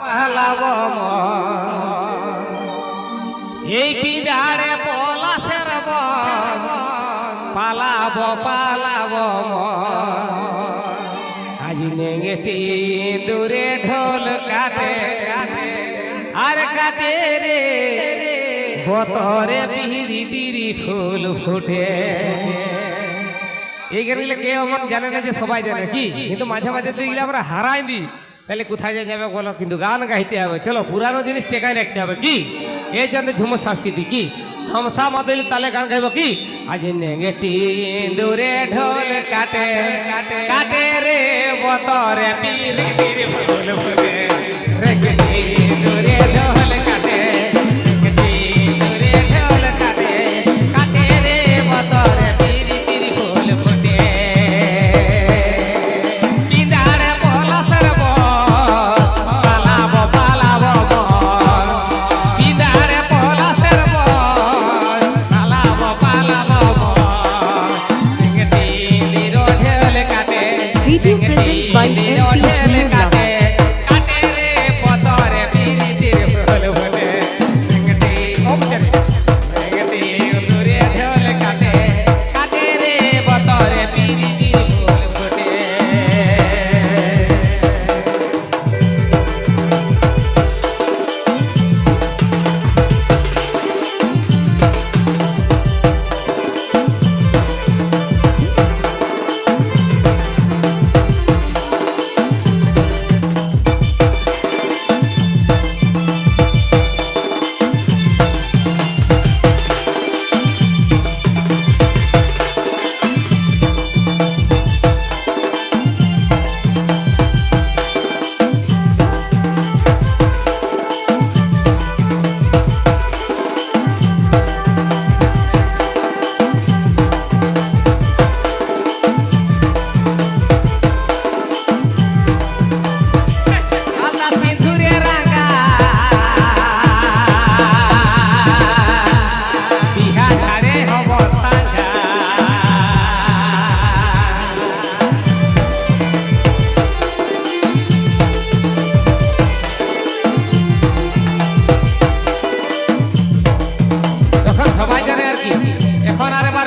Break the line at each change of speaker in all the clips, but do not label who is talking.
পালাব এই পলাশের বন, পালাব পালাব আজ নেগেটি দূরে ঢোল কাটে, আর কাটে রে। বতরে পিহিরি দিরি ফুল ফুটে। এই গানগুলো কেউ আমার জানে না যে সবাই জানে, কি? কিন্তু মাঝে মাঝে তো এগুলো আমরা হারাই দিই। তাহলে কোথায় যে যাবে বলো কিন্তু গান গাইতে হবে চলো পুরানো জিনিস টেকায় রাখতে হবে কি এই জন্য ঝুমুর সংস্কৃতি কি হামসা মাদলি তালে গান গাইব কি আজ নেগেটি দূরে ঢোল কাটে কাটে রে বতরে পীর পীর ফুল ফুটে
Directive present by MP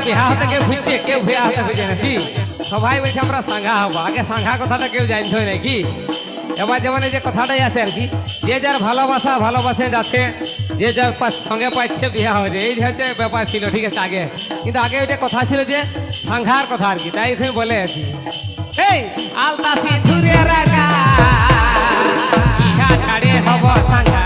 কেহা থেকে ভুচে কেউ ভেয়া হাতে ভেজে নাকি সবাই বলছে আমরা সাঙ্গা হব আগে সাঙ্গা কথাটা কেউ জানছ নাকি এবার যেমন এই যে কথাটাই আছে আর কি যে যার ভালোবাসা ভালোবাসে যাচ্ছে যে যার সঙ্গে পাচ্ছে বিয়া হয়েছে এই হচ্ছে ব্যাপার ছিল ঠিক আছে আগে কিন্তু আগে ওইটা কথা ছিল যে সাংঘার কথা আর কি তাই ওখানে বলে আছি এই আলতা ছাড়ে হব সাংঘা